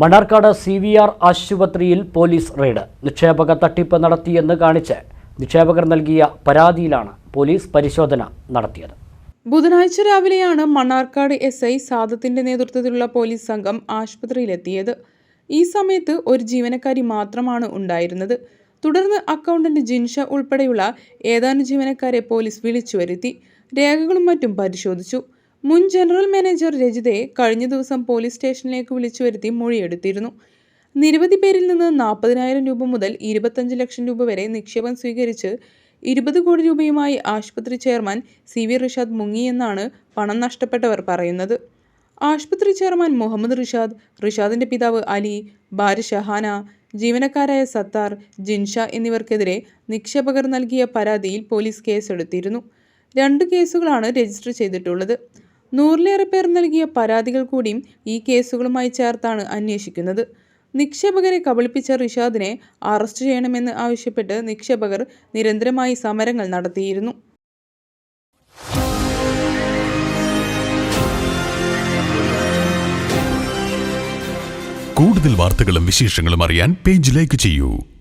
Mannarkkad C V R ആശുപത്രിയിൽ police raid. നിക്ഷേപക തട്ടിപ്പ് നടത്തിയെന്ന് കാണിച്ച് നിക്ഷേപകർ നൽകിയ പരാതിയിലാണ് പോലീസ് പരിശോധന നടത്തിയത്. ബുധനാഴ്ച രാവിലെയാണ് മണ്ണാർക്കാട് എസ് ഐ സാദത്തിന്റെ നേതൃത്വത്തിലുള്ള പോലീസ് സംഘം ആശുപത്രിയിലെത്തിയത്. ഈ സമയത്ത് ഒരു ജീവനക്കാരി മാത്രമാണ് ഉണ്ടായിരുന്നത്. തുടർന്ന് അക്കൗണ്ടന്റ് ജിൻഷ ഉൾപ്പെടെയുള്ള ഏതാനും ജീവനക്കാരെ പോലീസ് വിളിച്ചു വരുത്തി രേഖകളും മറ്റും പരിശോധിച്ചു. മുൻ ജനറൽ മാനേജർ രജിതയെ കഴിഞ്ഞ ദിവസം പോലീസ് സ്റ്റേഷനിലേക്ക് വിളിച്ചു വരുത്തി മൊഴിയെടുത്തിരുന്നു. നിരവധി പേരിൽ നിന്ന് നാൽപ്പതിനായിരം രൂപ മുതൽ ഇരുപത്തഞ്ച് ലക്ഷം രൂപ വരെ നിക്ഷേപം സ്വീകരിച്ച് ഇരുപത് കോടി രൂപയുമായി ആശുപത്രി ചെയർമാൻ സി വി റിഷാദ് മുങ്ങിയെന്നാണ് പണം നഷ്ടപ്പെട്ടവർ പറയുന്നത്. ആശുപത്രി ചെയർമാൻ മുഹമ്മദ് റിഷാദ് റിഷാദിന്റെ പിതാവ് അലി ഭാര്യ ഷഹാന ജീവനക്കാരായ സത്താർ ജിൻഷ എന്നിവർക്കെതിരെ നിക്ഷേപകർ നൽകിയ പരാതിയിൽ പോലീസ് കേസെടുത്തിരുന്നു. രണ്ട് കേസുകളാണ് രജിസ്റ്റർ ചെയ്തിട്ടുള്ളത്. നൂറിലേറെ പേർ നൽകിയ പരാതികൾ കൂടിയും ഈ കേസുകളുമായി ചേർത്താണ് അന്വേഷിക്കുന്നത്. നിക്ഷേപകരെ കബളിപ്പിച്ച റിഷാദിനെ അറസ്റ്റ് ചെയ്യണമെന്ന് ആവശ്യപ്പെട്ട് നിക്ഷേപകർ നിരന്തരമായി സമരങ്ങൾ നടത്തിയിരുന്നു. കൂടുതൽ വാർത്തകളും വിശേഷങ്ങളും അറിയാൻ പേജ് ലൈക്ക് ചെയ്യൂ.